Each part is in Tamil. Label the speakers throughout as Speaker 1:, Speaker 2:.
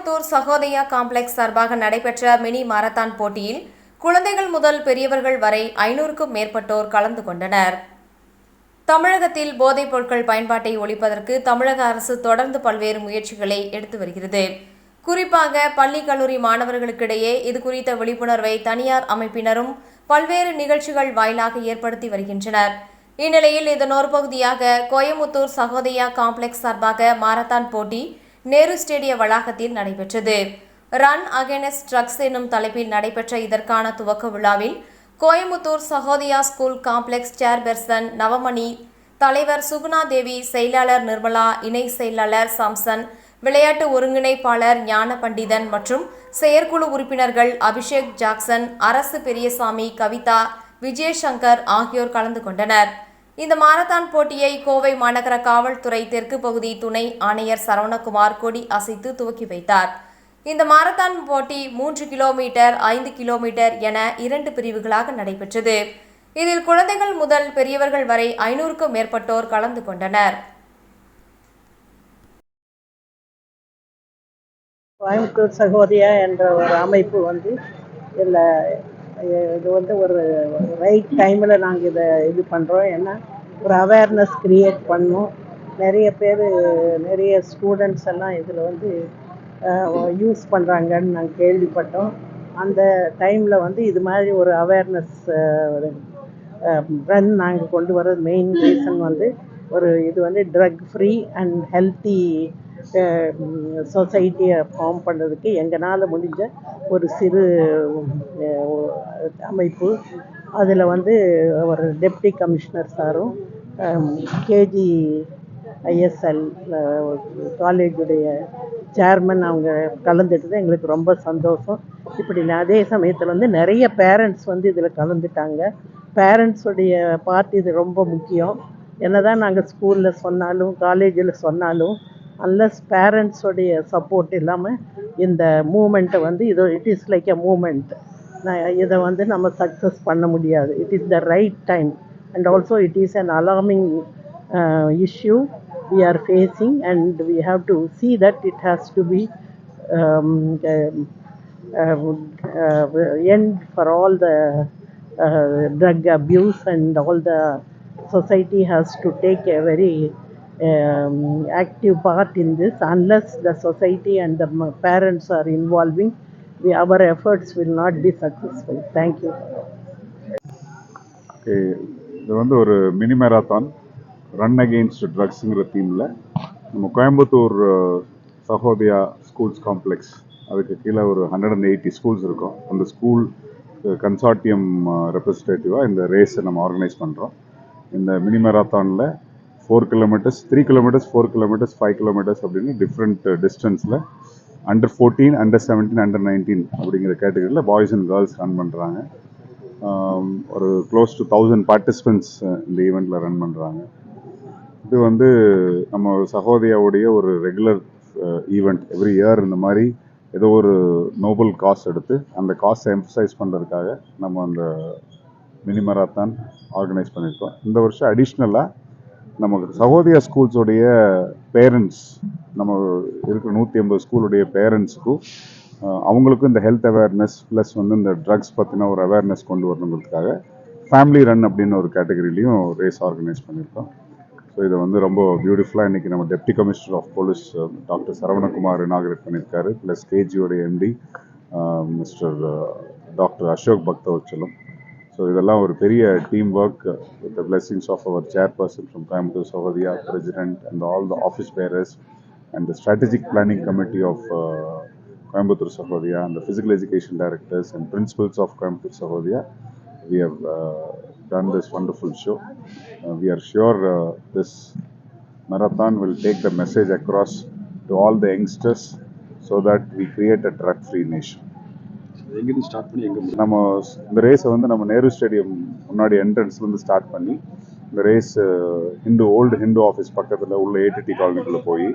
Speaker 1: கோயம்புத்தூர் சகோதயா காம்ப்ளெக்ஸ் சார்பாக நடைபெற்ற மினி மாரத்தான் போட்டியில் குழந்தைகள் முதல் பெரியவர்கள் வரை ஐநூறுக்கும் மேற்பட்டோர் கலந்து கொண்டனர். தமிழகத்தில் போதைப் பொருட்கள் பயன்பாட்டை ஒழிப்பதற்கு தமிழக அரசு தொடர்ந்து பல்வேறு முயற்சிகளை எடுத்து வருகிறது. குறிப்பாக பள்ளி கல்லூரி மாணவர்களுக்கிடையே இது குறித்த விழிப்புணர்வை தனியார் அமைப்பினரும் பல்வேறு நிகழ்ச்சிகள் வாயிலாக ஏற்படுத்தி வருகின்றனர். இந்நிலையில் இதன் ஒரு பகுதியாக கோயமுத்தூர் சகோதயா காம்ப்ளெக்ஸ் சார்பாக மாரத்தான் போட்டி நேரு ஸ்டேடிய வளாகத்தில் நடைபெற்றது. ரன் அகேனஸ்ட் ட்ரக்ஸ் என்னும் தலைப்பில் நடைபெற்ற இதற்கான துவக்க விழாவில் Coimbatore Sahodaya school complex chairperson Navamani தலைவர் சுகுணா தேவி செயலாளர் நிர்மலா இணை செயலாளர் சாம்சன் விளையாட்டு ஒருங்கிணைப்பாளர் ஞான பண்டிதன் மற்றும் செயற்குழு உறுப்பினர்கள் அபிஷேக் ஜாக்சன் அரசு பெரியசாமி கவிதா விஜயசங்கர் ஆகியோர் கலந்து கொண்டனர். இந்த மாரத்தான் போட்டியை கோவை மாநகர காவல்துறை தெற்கு பகுதி துணை ஆணையர் சரவணகுமார் கொடி அசைத்து துவக்கி வைத்தார். இந்த மாரத்தான் போட்டி மூன்று கிலோமீட்டர் ஐந்து கிலோமீட்டர் என இரண்டு பிரிவுகளாக நடைபெற்றது. இதில் குழந்தைகள் முதல் பெரியவர்கள் வரை ஐநூறுக்கும் மேற்பட்டோர் கலந்து கொண்டனர்.
Speaker 2: கோயம்புத்தூர் சகோதரியா என்ற ஒரு அமைப்பு வந்து இதில் இது வந்து ஒரு ரைட் டைமில் நாங்கள் இதை இது பண்ணுறோம் ஏன்னா ஒரு அவேர்னஸ் க்ரியேட் பண்ணோம். நிறைய பேர் நிறைய ஸ்டூடெண்ட்ஸ் எல்லாம் இதில் வந்து யூஸ் பண்ணுறாங்கன்னு நாங்கள் கேள்விப்பட்டோம். அந்த டைமில் வந்து இது மாதிரி ஒரு அவேர்னஸ் ரன் நாங்கள் கொண்டு வர மெயின் ரீசன் வந்து ஒரு இது வந்து ட்ரக் ஃப்ரீ அண்ட் ஹெல்த்தி சொசைட்டியை ஃபார்ம் பண்ணுறதுக்கு எங்களால் முடிஞ்ச ஒரு சிறு அமைப்பு அதில் வந்து ஒரு டெப்டி கமிஷனர் சாரும் கேஜி ஐஎஸ்எல் காலேஜுடைய சேர்மன் அவங்க கலந்துட்டது. எங்களுக்கு ரொம்ப சந்தோஷம். இப்படி அதே சமயத்தில் வந்து நிறைய பேரண்ட்ஸ் வந்து இதில் கலந்துட்டாங்க. பேரண்ட்ஸுடைய பார்ட் இது ரொம்ப முக்கியம். என்ன தான் நாங்கள் ஸ்கூலில் சொன்னாலும் காலேஜில் சொன்னாலும் அன்லஸ் பேரண்ட்ஸோடைய சப்போர்ட் இல்லாமல் இந்த மூமெண்ட்டை வந்து இது it is like a moment இதை வந்து நம்ம சக்ஸஸ் பண்ண முடியாது it is the right time and also it is an alarming issue we are facing and we have to see that it has to be um, um, uh, uh, end for all the uh, drug abuse and all the society has to take a very um, active part in this unless the society and the m- parents are involving we, our efforts will not be successful. Thank you.
Speaker 3: Okay இது வந்து ஒரு மினி மேராத்தான் ரன் அகெயின்ஸ்ட் ட்ரக்ஸுங்கிற தீமில் நம்ம கோயம்புத்தூர் சகோதயா ஸ்கூல்ஸ் காம்ப்ளெக்ஸ் அதுக்கு கீழே ஒரு ஹண்ட்ரட் அண்ட் எயிட்டி ஸ்கூல்ஸ் இருக்கும். அந்த ஸ்கூல் கன்சார்டியம் ரெப்ரஸன்டேட்டிவாக இந்த ரேஸை நம்ம ஆர்கனைஸ் பண்ணுறோம் இந்த mini மேராத்தானில் four kilometres three kilometres four kilometres five kilometres அப்படின்னு டிஃப்ரெண்ட் டிஸ்டன்ஸில் under fourteen under seventeen under nineteen அப்படிங்கிற கேட்டகரியில் பாய்ஸ் அண்ட் கேர்ள்ஸ் ரன் பண்ணுறாங்க ஒரு க்ளோஸ் டு தௌசண்ட் பார்ட்டிசிபெண்ட்ஸ் இந்த ஈவெண்ட்டில் ரன் பண்ணுறாங்க இது வந்து நம்ம சகோதரியாவுடைய ஒரு ரெகுலர் ஈவெண்ட் எவ்ரி இயர் இந்த மாதிரி ஏதோ ஒரு நோபல் காஸ் எடுத்து அந்த காசை எம்ஃபசைஸ் பண்ணுறதுக்காக நம்ம அந்த மினி மராத்தான் ஆர்கனைஸ் பண்ணியிருக்கோம். இந்த வருஷம் அடிஷ்னலாக நமக்கு சகோதரியா ஸ்கூல்ஸோடைய பேரண்ட்ஸ் நம்ம இருக்கிற நூற்றி ஐம்பது ஸ்கூலுடைய பேரண்ட்ஸுக்கும் அவங்களுக்கும் இந்த ஹெல்த் அவேர்னஸ் ப்ளஸ் வந்து இந்த ட்ரக்ஸ் பற்றின ஒரு அவேர்னஸ் கொண்டு வரணுங்கிறதுக்காக ஃபேமிலி ரன் அப்படின்னு ஒரு கேட்டகரிலையும் ரேஸ் ஆர்கனைஸ் பண்ணியிருக்கோம். ஸோ இதை வந்து ரொம்ப பியூட்டிஃபுல்லாக இன்றைக்கி நம்ம deputy commissioner of police doctor Saravanakumar inaugurate பண்ணியிருக்காரு. Plus கேஜியோடைய MD mister doctor Ashok Bhaktavatsalam. So இதெல்லாம் ஒரு பெரிய team work with the blessings of our chairperson from Coimbatore Sahodaya president and all the office bearers and the strategic planning committee of Coimbatore Sahodaya and the physical education directors and principals of Coimbatore Sahodaya we have uh, done this wonderful show. Uh, we are sure uh, this marathon will take the message across to all the youngsters so that we create a drug-free nation.
Speaker 4: எங்கேருந்து ஸ்டார்ட் பண்ணி எங்கே
Speaker 3: நம்ம இந்த ரேஸை வந்து நம்ம நேரு ஸ்டேடியம் முன்னாடி என்ட்ரன்ஸ்லேருந்து ஸ்டார்ட் பண்ணி இந்த race Hindu old Hindu office பக்கத்தில் உள்ள ஏடிடி காலனிக்குள்ளே போய்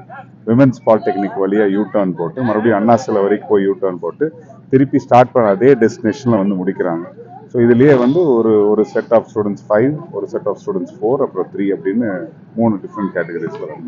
Speaker 3: விமென்ஸ் பாலிடெக்னிக் வழியாக யூ டர்ன் போட்டு மறுபடியும் அண்ணா சிலை வரைக்கும் போய் யூ டர்ன் போட்டு திருப்பி ஸ்டார்ட் பண்ண அதே டெஸ்டினேஷனில் வந்து முடிக்கிறாங்க. ஸோ இதுலேயே வந்து ஒரு ஒரு செட் ஆஃப் ஸ்டூடெண்ட்ஸ் ஃபைவ் ஒரு செட் ஆஃப் ஸ்டூடெண்ட்ஸ் ஃபோர் அப்புறம் த்ரீ அப்படின்னு மூணு டிஃப்ரெண்ட் கேட்டகரிஸில் ரன்